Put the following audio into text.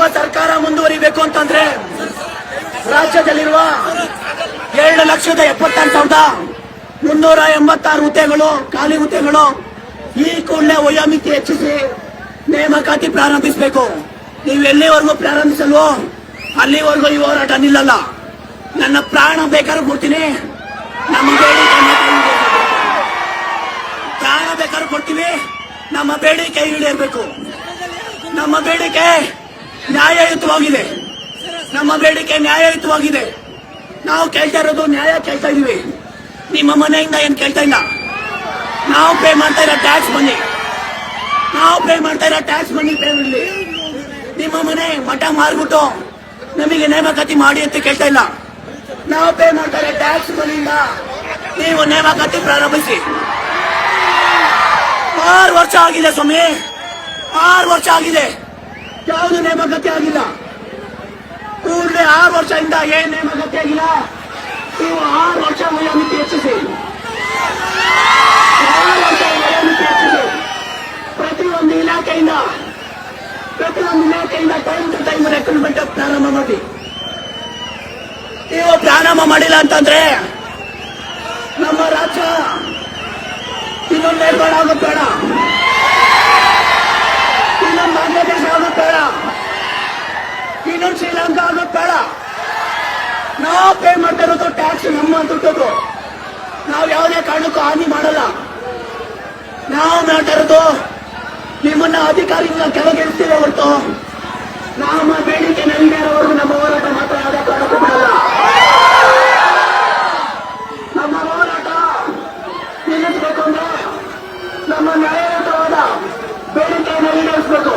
ನಿಮ್ಮ ಸರ್ಕಾರ ಮುಂದುವರಿಬೇಕು ಅಂತಂದ್ರೆ ರಾಜ್ಯದಲ್ಲಿರುವ ಎರಡು ಲಕ್ಷದ ಎಪ್ಪತ್ತೆಂಟು ಸಾವಿರದ ಮುನ್ನೂರ ಎಂಬತ್ತಾರು ಹುದ್ದೆಗಳು, ಖಾಲಿ ಹುದ್ದೆಗಳು ಈ ಕೂಡಲೇ ವಯೋಮಿತಿ ಹೆಚ್ಚಿಸಿ ನೇಮಕಾತಿ ಪ್ರಾರಂಭಿಸಬೇಕು. ನೀವು ಎಲ್ಲಿವರೆಗೂ ಪ್ರಾರಂಭಿಸಲ್ವೋ ಅಲ್ಲಿವರೆಗೂ ಈ ಹೋರಾಟ ನಿಲ್ಲಲ್ಲ. ನನ್ನ ಪ್ರಾಣ ಬೇಕಾದ್ರೂ ಕೊಡ್ತೀನಿ. ನಮ್ಮ. ಪ್ರಾಣ ಬೇಕಾದ್ರೂ ಕೊಡ್ತೀವಿ. ನಮ್ಮ ಬೇಡಿಕೆ ಈಡೇರಬೇಕು ನಮ್ಮ ಬೇಡಿಕೆ ನ್ಯಾಯಯುತವಾಗಿದೆ. ನಮ್ಮ ಬೇಡಿಕೆ ನ್ಯಾಯಯುತವಾಗಿದೆ. ನಾವು ಕೇಳ್ತಾ ಇರೋದು ನ್ಯಾಯ ಕೇಳ್ತಾ ಇದೀವಿ ನಿಮ್ಮ ಮನೆಯಿಂದ ಏನ್ ಕೇಳ್ತಾ ಇಲ್ಲ? ನಾವು ಪೇ ಮಾಡ್ತಾ ಇರೋ ಟ್ಯಾಕ್ಸ್ ಬನ್ನಿ ನಾವು ಪೇ ಮಾಡ್ತಾ ಇರೋ ಟ್ಯಾಕ್ಸ್ ಬನ್ನಿ ಪೇ ಮಾಡಲಿ. ನಿಮ್ಮ ಮನೆ ಮಠ ಮಾರ್ಬಿಟ್ಟು ನಮಗೆ ನೇಮಕಾತಿ ಮಾಡಿ ಅಂತ ಕೇಳ್ತಾ ಇಲ್ಲ. ನಾವು ಪೇ ಮಾಡ್ತಾ ಇರೋ ಟ್ಯಾಕ್ಸ್ ಬನ್ನಿಂದ ನೀವು ನೇಮಕಾತಿ ಪ್ರಾರಂಭಿಸಿ. ಆರು ವರ್ಷ ಆಗಿದೆ ಸ್ವಾಮಿ. ಆರು ವರ್ಷ ಆಗಿದೆ. ಯಾವುದು ನೇಮಕಾತಿ ಆಗಿಲ್ಲ. ಕೂಡಲೇ ಆರು ವರ್ಷದಿಂದ ಏನ್ ನೇಮಕಾತಿ ಆಗಿಲ್ಲ. ನೀವು ಆರು ವರ್ಷ ವಯೋಮಿತಿ ಹೆಚ್ಚಿಸಿ ಆರು ವರ್ಷ ವಯೋಮಿತಿ ಹೆಚ್ಚಿಸಿ ಪ್ರತಿಯೊಂದು ಇಲಾಖೆಯಿಂದ ಪ್ರತಿಯೊಂದು ಇಲಾಖೆಯಿಂದ ಟೈಮ್ ಟು ಟೈಮ್ ರೆಕ್ರೂಟ್ಮೆಂಟ್ ಪ್ರಾರಂಭ ಮಾಡಿ. ನೀವು ಪ್ರಾರಂಭ ಮಾಡಿಲ್ಲ ಅಂತಂದ್ರೆ ನಮ್ಮ ರಾಜ್ಯ ಇನ್ನೊಂದು ಬೇಡ ಬೇಡ ಇನ್ನೊಂದು ಬಾಂಗ್ಲಾದೇಶ ಆಗೋದು ಬೇಡ ಇನ್ನೊಂದು ಶ್ರೀಲಂಕಾ ಆಗೋದು ಬೇಡ ನಾವು ಪೇ ಮಾಡ್ತಾ ಇರೋದು ಟ್ಯಾಕ್ಸ್ ನಮ್ಮ ದುಡ್ಡದು ನಾವು ಯಾವುದೇ ಕಾರಣಕ್ಕೂ ಹಾನಿ ಮಾಡಲ್ಲ. ನಾವು ಮಾಡ್ತಾ ಇರೋದು? ನಿಮ್ಮನ್ನ ಅಧಿಕಾರಿಗಳ ಕೆಳಗಿಳಿಸ್ತೀವಿ ಹೊರತು. ನಮ್ಮ ಬೇಡಿಕೆ ನೆರವೇರೋವರೆಗೂ ನಮ್ಮ ಹೋರಾಟ ಮಾತ್ರ ಯಾವುದೇ ಕಾರಣಕ್ಕೂ ಬಿಡಲ್ಲ ನಮ್ಮ ಹೋರಾಟ ನಿಲ್ಲಿಸಬೇಕು ಅಂದ್ರೆ ನಮ್ಮ ನ್ಯಾಯಯುತವಾದ ಬೇಡಿಕೆಯನ್ನು ಈಡೇರಿಸಬೇಕು.